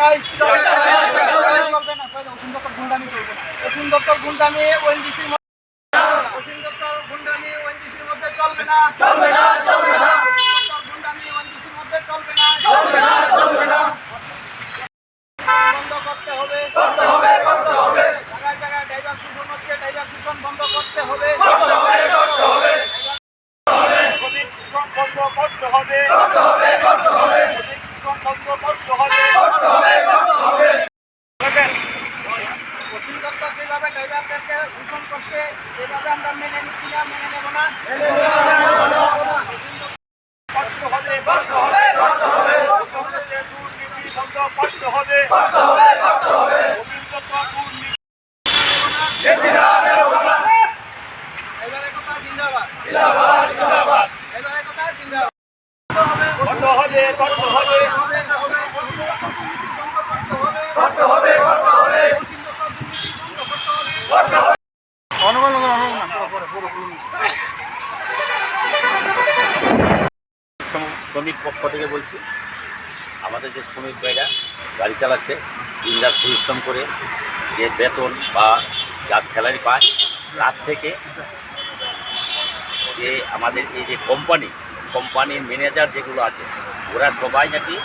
চাই চলবে না অসীম দত্তর গুন্ডামি চলবে না। অসীম দত্তর গুন্ডামি ওএনজিসির অসীম দত্তর গুন্ডামি ওএনজিসির মধ্যে চলবে না। চলবে না চলবে না। গুন্ডামি ওএনজিসির মধ্যে চলবে না। চলবে না চলবে না বন্ধ করতে হবে করতে হবে করতে হবে জায়গায় জায়গায় ড্রাইভার শোষণ হচ্ছে ড্রাইভার শোষণ বন্ধ করতে হবে করতে হবে করতে হবে শ্রমিক শোষণ বন্ধ করতে হবে করতে হবে করতে হবে শ্রমিক শোষণ বন্ধ করতে হবে করতে হবে করতে হবে অসীম দত্ত যেভাবে ড্রাইভারদেরকে শোষণ করছে সেভাবে আমরা মেনে নিচ্ছি না মেনে নেব না করতে হবে করতে হবে করতে হবে সমাজে দুর্নীতি বন্ধ করতে হবে। করতে হবে করতে হবে। অসীম দত্ত দুর্নীতি এবারে কথা জিন্দাবাদ। জিন্দাবাদ জিন্দাবাদ। এবারে কথা জিন্দাবাদ। করতে হবে করতে হবে। করতে হবে করতে হবে। শ্রম- শ্রমিক পক্ষ থেকে বলছি আমাদের যে শ্রমিক ভাইরা গাড়ি চালাচ্ছে দিনরাত পরিশ্রম করে যে বেতন বা যার স্যালারি পায় তার থেকে যে আমাদের এই যে কোম্পানি কোম্পানির ম্যানেজার যেগুলো আছে ওরা সবাই নাকি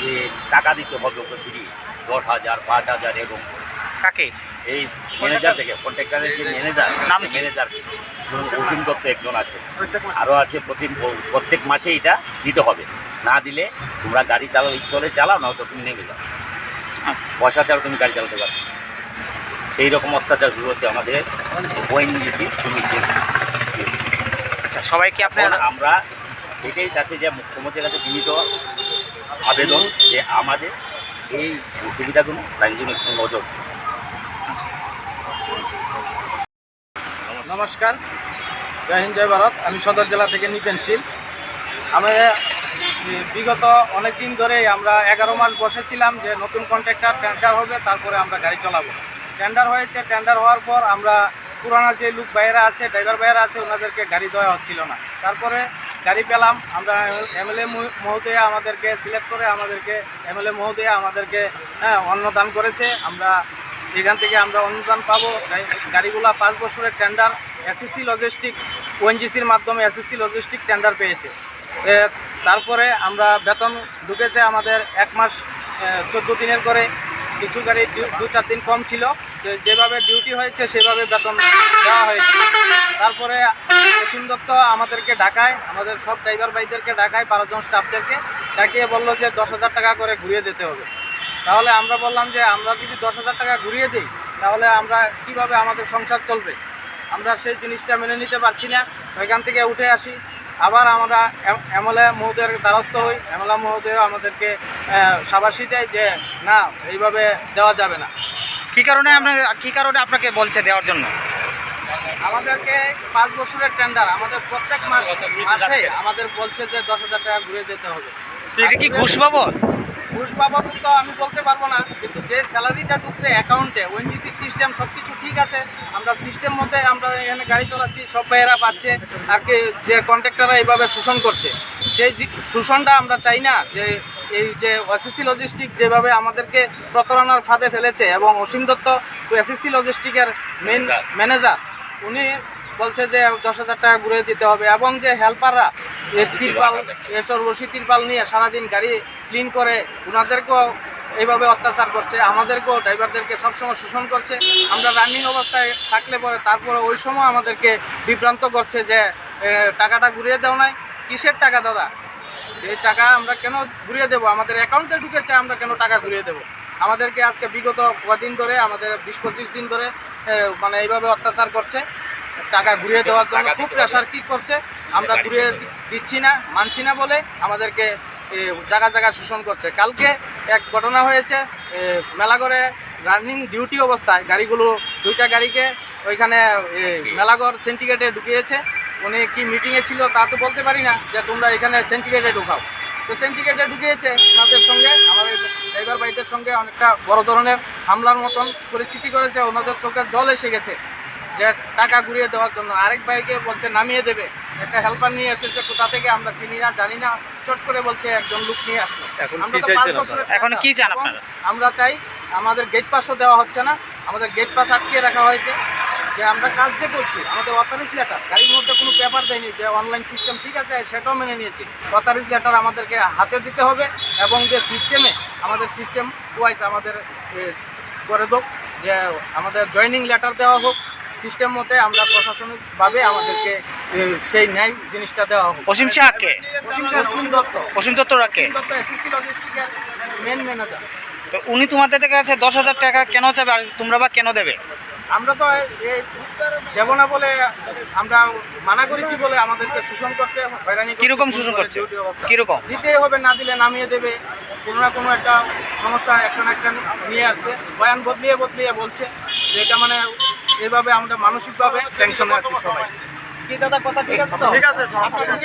যে টাকা দিতে হবে ওকে ফ্রি দশ হাজার পাঁচ হাজার এবং কাকে? এই ম্যানেজার থেকে কন্ট্রাক্টরের যে ম্যানেজার নাম ম্যানেজার অসীম দত্ত একজন আছে। আরও আছে প্রতি প্রত্যেক মাসে এটা দিতে হবে। না দিলে তোমরা গাড়ি চালাও ইচ্ছে হলে চালাও না তো তুমি নেমে যাও। পয়সা ছাড়া তুমি গাড়ি চালাতে পারবে। না। সেই রকম অত্যাচার শুরু হচ্ছে আমাদের। ওএনজিসি শ্রমিকদের আচ্ছা সবাইকে আপনার আমরা এটাই কাছে যে মুখ্যমন্ত্রীর কাছে বিনীত আবেদন যে আমাদের এই অসুবিধাগুলো তাই জন্য একটু নজর। নমস্কার। জয় হিন্দ জয় ভারত। আমি সদর জেলা থেকে নিপেনশীল আমি এ, বিগত অনেক দিন ধরেই আমরা এগারো মাস বসেছিলাম যে নতুন কন্ট্রাক্টর টেন্ডার হবে, তারপরে আমরা গাড়ি চালাবো। টেন্ডার হয়েছে টেন্ডার হওয়ার পর আমরা পুরানা যে লোক ভাইয়েরা আছে ড্রাইভার ভাইয়েরা আছে, ওনাদেরকে গাড়ি দেওয়া হচ্ছিল না। তারপরে গাড়ি পেলাম, আমরা এমএলএ মহোদয়া আমাদেরকে সিলেক্ট করে আমাদেরকে এমএলএ মহোদয়া আমাদেরকে হ্যাঁ অন্নদান করেছে। আমরা এখান থেকে আমরা অনুদান পাবো। গাড়ি- গাড়িগুলা পাঁচ বছরের টেন্ডার এসএসসি লজিস্টিক ওএনজিসির মাধ্যমে এসএসসি লজিস্টিক টেন্ডার পেয়েছে। তারপরে আমরা বেতন ঢুকেছে আমাদের এক মাস চোদ্দ দিনের করে। কিছু গাড়ি দু- চার দিন কম ছিল। যেভাবে ডিউটি হয়েছে, সেভাবে বেতন দেওয়া হয়েছে। তারপরে অসীম দত্ত আমাদেরকে ঢাকায় আমাদের সব ড্রাইভার ভাইদেরকে ঢাকায় বারোজন স্টাফদেরকে ডাকিয়ে বলল যে, দশ হাজার টাকা করে ঘুরিয়ে দিতে হবে। তাহলে আমরা বললাম যে, আমরা যদি দশ হাজার টাকা ঘুরিয়ে দিই, তাহলে আমরা কীভাবে আমাদের সংসার চলবে? আমরা সেই জিনিসটা মেনে নিতে পারছি না। ওইখান থেকে উঠে আসি। আবার আমরা এমএলএ মহোদয়ের দ্বারস্থ হই। এমএলএ মহোদয় আমাদেরকে সাবাসি দেয় যে না এইভাবে দেওয়া যাবে না। কী কারণে আপনার কী কারণে আপনাকে বলছে দেওয়ার জন্য? আমাদেরকে পাঁচ বছরের টেন্ডার আমাদের প্রত্যেক মাস মাসে আমাদের বলছে যে দশ হাজার টাকা ঘুরে যেতে হবে। এটা কি ঘুষ বাবদ? ঘুষ বাবদ তো আমি বলতে পারব না কিন্তু যে স্যালারিটা ঢুকছে অ্যাকাউন্টে ওএনজিসি সিস্টেম সব কিছু ঠিক আছে আমরা সিস্টেম মধ্যে আমরা এখানে গাড়ি চালাচ্ছি সব ভাইয়েরা পাচ্ছে আর কি যে কন্ট্রাক্টররা এইভাবে শোষণ করছে। সেই শোষণটা আমরা চাই না যে এই যে এসএসসি লজিস্টিক যেভাবে আমাদেরকে প্রতারণার ফাঁদে ফেলেছে এবং অসীম দত্ত এসএসসি লজিস্টিকের মেন ম্যানেজার উনি বলছে যে দশ হাজার টাকা ঘুরে দিতে হবে এবং যে হেল্পাররা তিরপাল এসব রশি তিরপাল নিয়ে সারাদিন গাড়ি ক্লিন করে ওনাদেরকেও এইভাবে অত্যাচার করছে আমাদেরকেও ড্রাইভারদেরকে সবসময় শোষণ করছে। আমরা রানিং অবস্থায় থাকলে পরে তারপরে ওই সময় আমাদেরকে বিভ্রান্ত করছে যে টাকাটা ঘুরিয়ে দেও নাই। কিসের টাকা দাদা? এই টাকা আমরা কেন ঘুরিয়ে দেবো? আমাদের অ্যাকাউন্টে ঢুকেছে আমরা কেন টাকা ঘুরিয়ে দেবো? আমাদেরকে আজকে বিগত কদিন ধরে আমাদের বিশ পঁচিশ দিন ধরে মানে এইভাবে অত্যাচার করছে। টাকা ঘুরিয়ে দেওয়ার জন্য খুব প্রেশার কি করছে? আমরা ঘুরিয়ে দিচ্ছি না মানছি না বলে আমাদেরকে জায়গা জায়গা শোষণ করছে। কালকে এক ঘটনা হয়েছে মেলাগড়ে রানিং ডিউটি অবস্থায় গাড়িগুলো দুইটা গাড়িকে ওইখানে এ, মেলাগড় সিন্ডিকেটে ঢুকিয়েছে। উনি কি মিটিংয়ে ছিল তা তো বলতে পারি না যে তোমরা এখানে সিন্ডিকেটে ঢুকাও। তো সিন্ডিকেটে ঢুকিয়েছে ওনাদের সঙ্গে আমাদের ড্রাইভার ভাইদের সঙ্গে অনেকটা বড় ধরনের হামলার মতন পরিস্থিতি করেছে ওনাদের চোখে জল এসে গেছে। যে টাকা ঘুরিয়ে দেওয়ার জন্য। আরেক ভাইকে বলছে নামিয়ে দেবে। একটা হেল্পার নিয়ে এসেছে কোথা থেকে আমরা চিনি না জানি না। চট করে বলছে একজন লোক নিয়ে আসলো। এখন কি চাইছেন এখন কি চান আপনারা? আমরা চাই আমাদের গেট পাসও দেওয়া হচ্ছে না। আমাদের গেট পাস আটকে রাখা হয়েছে। যে আমরা কাজ যে করছি আমাদের অথরিজ লেটার গাড়ির মধ্যে কোনো পেপার দেয়নি যে অনলাইন সিস্টেম ঠিক আছে সেটাও মেনে নিয়েছি। অথরিজ লেটার আমাদেরকে হাতে দিতে হবে এবং যে সিস্টেমে আমাদের সিস্টেম ওয়াইজ আমাদের করে দোক যে আমাদের জয়নিং লেটার দেওয়া হোক সিস্টেম মতে আমরা প্রশাসনিকভাবে আমাদেরকে সেই ন্যায় জিনিসটা দেওয়া হোক। অসীম সাহাকে অসীম অসীম দত্ত। অসীম দত্ত এসএসসি লজিস্টিকের মেন ম্যানেজার তো উনি তোমাদের থেকে কাছে দশ হাজার টাকা কেন চাবে? আর তোমরা বা কেন দেবে? আমরা তো এই দেব না বলে আমরা মানা করেছি বলে আমাদেরকে শোষণ করছে হয়রানি কীরকম শোষণ করছে। কীরকম? দিতেই হবে না দিলে নামিয়ে দেবে। কোনো না কোনো একটা সমস্যা একটা না একটা নিয়ে আসছে। বয়ান বদলিয়ে বদলিয়ে বলছে যে এটা মানে এভাবে আমরা মানসিকভাবে টেনশনে আছি সবাই। কথা ঠিক আছে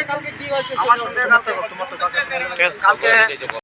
কালকে কি হয়েছে কালকে